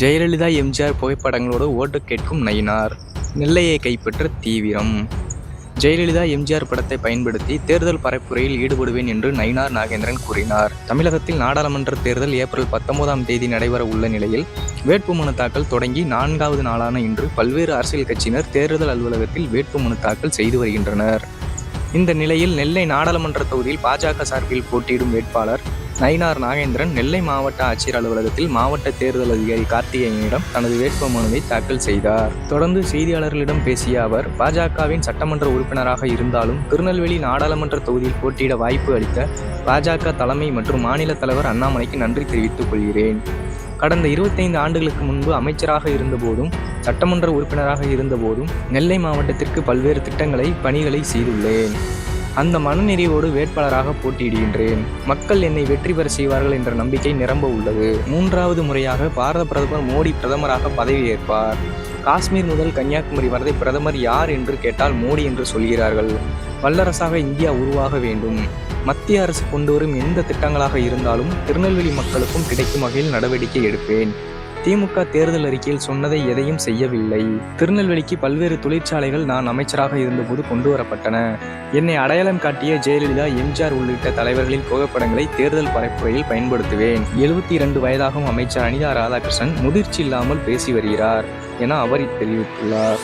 ஜெயலலிதா எம்ஜிஆர் புகைப்படங்களோடு ஓட்டு கேட்கும் நயினார். நெல்லையை கைப்பற்ற தீவிரம். ஜெயலலிதா எம்ஜிஆர் படத்தை பயன்படுத்தி தேர்தல் பரப்புரையில் ஈடுபடுவேன் என்று நயினார் நாகேந்திரன் கூறினார். தமிழகத்தில் நாடாளுமன்ற தேர்தல் ஏப்ரல் பத்தொன்பதாம் தேதி நடைபெற உள்ள நிலையில் வேட்புமனு தாக்கல் தொடங்கி நான்காவது நாளான இன்று பல்வேறு அரசியல் கட்சியினர் தேர்தல் அலுவலகத்தில் வேட்புமனு தாக்கல் செய்து வருகின்றனர். இந்த நிலையில் நெல்லை நாடாளுமன்ற தொகுதியில் பாஜக சார்பில் போட்டியிடும் வேட்பாளர் நயினார் நாகேந்திரன் நெல்லை மாவட்ட ஆட்சியர் அலுவலகத்தில் மாவட்ட தேர்தல் அதிகாரி கார்த்திகேயனிடம் தனது வேட்புமனுவை தாக்கல் செய்தார். தொடர்ந்து செய்தியாளர்களிடம் பேசிய அவர் பாஜகவின் சட்டமன்ற உறுப்பினராக இருந்தாலும் திருநெல்வேலி நாடாளுமன்ற தொகுதியில் போட்டியிட வாய்ப்பு அளித்த பாஜக தலைமை மற்றும் மாநில தலைவர் அண்ணாமலைக்கு நன்றி தெரிவித்துக் கொள்கிறேன். கடந்த இருபத்தைந்து ஆண்டுகளுக்கு முன்பு அமைச்சராக இருந்தபோதும் சட்டமன்ற உறுப்பினராக இருந்தபோதும் நெல்லை மாவட்டத்திற்கு பல்வேறு திட்டங்களை பணிகளை செய்துள்ளேன். அந்த மனநிறைவோடு வேட்பாளராக போட்டியிடுகின்றேன். மக்கள் என்னை வெற்றி பெற செய்வார்கள் என்ற நம்பிக்கை நிரம்ப உள்ளது. மூன்றாவது முறையாக பாரத பிரதமர் மோடி பிரதமராக பதவியேற்பார் காஷ்மீர் முதல் கன்னியாகுமரி வரை பிரதமர் யார் என்று கேட்டால் மோடி என்று சொல்கிறார்கள். வல்லரசாக இந்தியா உருவாக வேண்டும். மத்திய அரசு கொண்டு வரும் எந்த திட்டங்களாக இருந்தாலும் திருநெல்வேலி மக்களுக்கும் கிடைக்கும் வகையில் நடவடிக்கை எடுப்பேன். திமுக தேர்தல் அறிக்கையில் சொன்னதை எதையும் செய்யவில்லை. திருநெல்வேலிக்கு பல்வேறு தொழிற்சாலைகள் நான் அமைச்சராக இருந்தபோது கொண்டு வரப்பட்டன. என்னை அடையாளம் காட்டிய ஜெயலலிதா எம்ஜிஆர் உள்ளிட்ட தலைவர்களின் புகைப்படங்களை தேர்தல் பரப்புரையில் பயன்படுத்துவேன். எழுபத்தி இரண்டு வயதாகும் அமைச்சர் அனிதா ராதாகிருஷ்ணன் முதிர்ச்சி இல்லாமல் பேசி வருகிறார் என அவர் தெரிவித்துள்ளார்.